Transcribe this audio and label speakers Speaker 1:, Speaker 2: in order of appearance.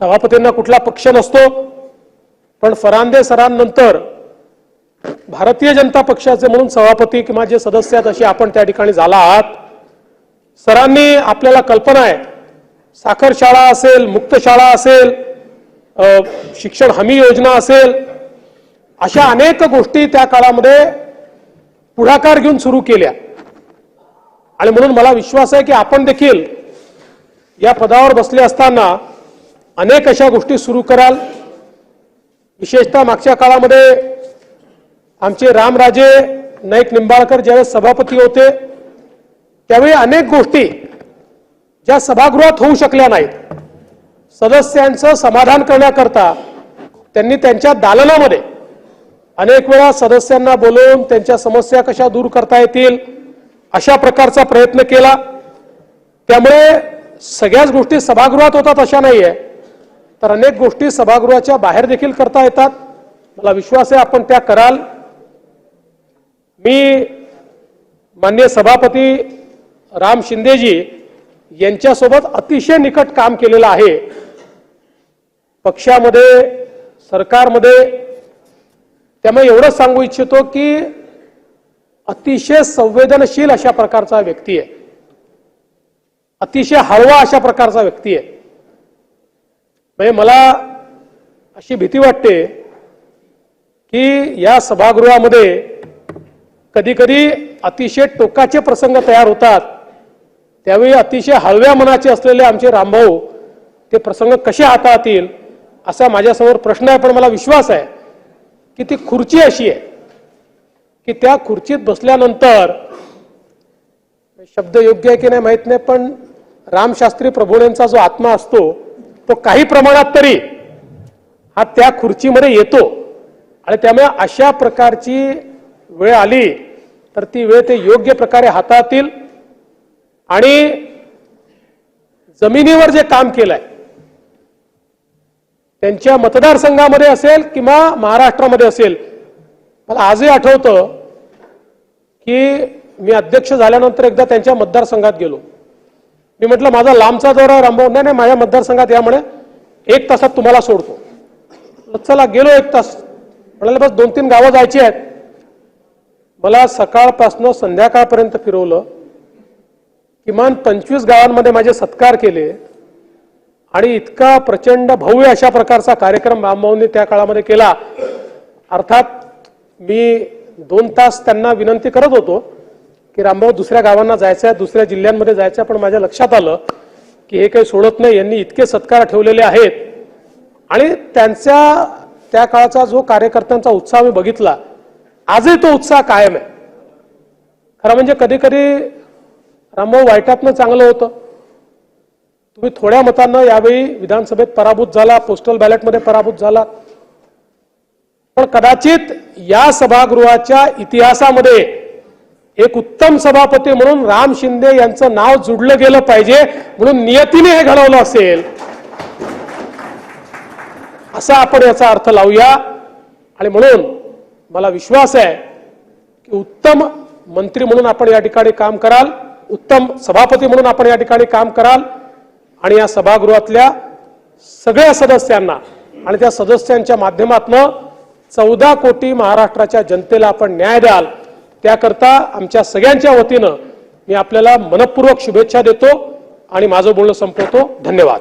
Speaker 1: सभापतींना कुठला पक्ष नसतो पण फरांदे सरांनंतर भारतीय जनता पक्षाचे म्हणून सभापती किंवा जे सदस्य आहेत अशी आपण त्या ठिकाणी झाला आहात. सरांनी आपल्याला कल्पना आहे साखर शाळा असेल मुक्त शाळा असेल शिक्षण हमी योजना असेल अशा अनेक गोष्टी त्या काळामध्ये पुढाकार घेऊन सुरू केल्या. आणि म्हणून मला विश्वास आहे की आपण देखील या पदावर बसले असताना अनेक अशा गोष्टी सुरू कराल. विशेषतः मागच्या काळामध्ये आमचे रामराजे नाईक निंबाळकर ज्यावेळेस सभापती होते त्यावेळी अनेक गोष्टी ज्या सभागृहात होऊ शकल्या नाहीत. सदस्यांचं समाधान करण्याकरता त्यांनी त्यांच्या दालनामध्ये अनेक वेळा सदस्यांना बोलवून त्यांच्या समस्या कशा दूर करता येतील अशा प्रकारचा प्रयत्न केला. त्यामुळे सगळ्याच गोष्टी सभागृहात होतात अशा नाही आहे तर अनेक गोष्टी सभागृहाच्या बाहेर देखील करता येतात. मला विश्वास आहे आपण त्या कराल. मी मान्य सभापती राम शिंदेजी यांच्यासोबत अतिशय निकट काम केलेलं आहे. पक्षामध्ये सरकारमध्ये. त्यामुळे एवढंच सांगू इच्छितो की अतिशय संवेदनशील अशा प्रकारचा व्यक्ती आहे. अतिशय हळवा अशा प्रकारचा व्यक्ती आहे. म्हणजे मला अशी भीती वाटते की या सभागृहामध्ये कधी कधी अतिशय टोकाचे प्रसंग तयार होतात. त्यावेळी अतिशय हळव्या मनाचे असलेले आमचे रामभाऊ ते प्रसंग कसे हाताळतील असा माझ्यासमोर प्रश्न आहे पण मला विश्वास आहे की ती खुर्ची अशी आहे की त्या खुर्चीत बसल्यानंतर शब्द योग्य आहे की नाही माहीत नाही पण रामशास्त्री प्रभूंचा जो आत्मा असतो तो काही प्रमाणात तरी हा त्या खुर्चीमध्ये येतो. आणि त्यामुळे अशा प्रकारची वेळ आली तर ती वेळ ते योग्य प्रकारे हाताळतील. आणि जमिनीवर जे काम केलंय त्यांच्या मतदारसंघामध्ये असेल किंवा महाराष्ट्रामध्ये असेल मला आजही आठवतं की मी अध्यक्ष झाल्यानंतर एकदा त्यांच्या मतदारसंघात गेलो. मी म्हटलं माझा लांबचा दौरा रामभाऊ. नाही नाही माझ्या मतदारसंघात यामुळे एक तासात तुम्हाला सोडतो. चला गेलो एक तास. म्हणाले बस दोन तीन गावं जायची आहेत. मला सकाळपासनं संध्याकाळपर्यंत फिरवलं. किमान पंचवीस गावांमध्ये माझे सत्कार केले. आणि इतका प्रचंड भव्य अशा प्रकारचा कार्यक्रम रामभाऊंनी त्या काळामध्ये केला. अर्थात मी दोन तास त्यांना विनंती करत होतो. की रामभाऊ दुसऱ्या गावांना जायचं आहे दुसऱ्या जिल्ह्यांमध्ये जायचं आहे पण माझ्या लक्षात आलं की हे काही सोडत नाही. यांनी इतके सत्कार ठेवलेले आहेत. आणि त्यांच्या त्या काळाचा जो कार्यकर्त्यांचा उत्साह मी बघितला आजही तो उत्साह कायम आहे. खरं म्हणजे कधी कधी रामभाऊ वाईटातनं चांगलं होतं. तुम्ही थोड्या मतांना यावेळी विधानसभेत पराभूत झाला पोस्टल बॅलेटमध्ये पराभूत झाला. पण कदाचित या सभागृहाच्या इतिहासामध्ये एक उत्तम सभापती म्हणून राम शिंदे यांचं नाव जुडलं गेलं पाहिजे म्हणून नियतीने हे घडवलं असेल. असा आपण याचा अर्थ लावूया. आणि म्हणून मला विश्वास आहे की उत्तम मंत्री म्हणून आपण या ठिकाणी काम कराल उत्तम सभापती म्हणून आपण या ठिकाणी काम कराल आणि या सभागृहातल्या सगळ्या सदस्यांना आणि त्या सदस्यांच्या माध्यमातून चौदा कोटी महाराष्ट्राच्या जनतेला आपण न्याय द्याल. त्याकरता आमच्या सगळ्यांच्या वतीनं मी आपल्याला मनपूर्वक शुभेच्छा देतो आणि माझं बोलणं संपवतो. धन्यवाद.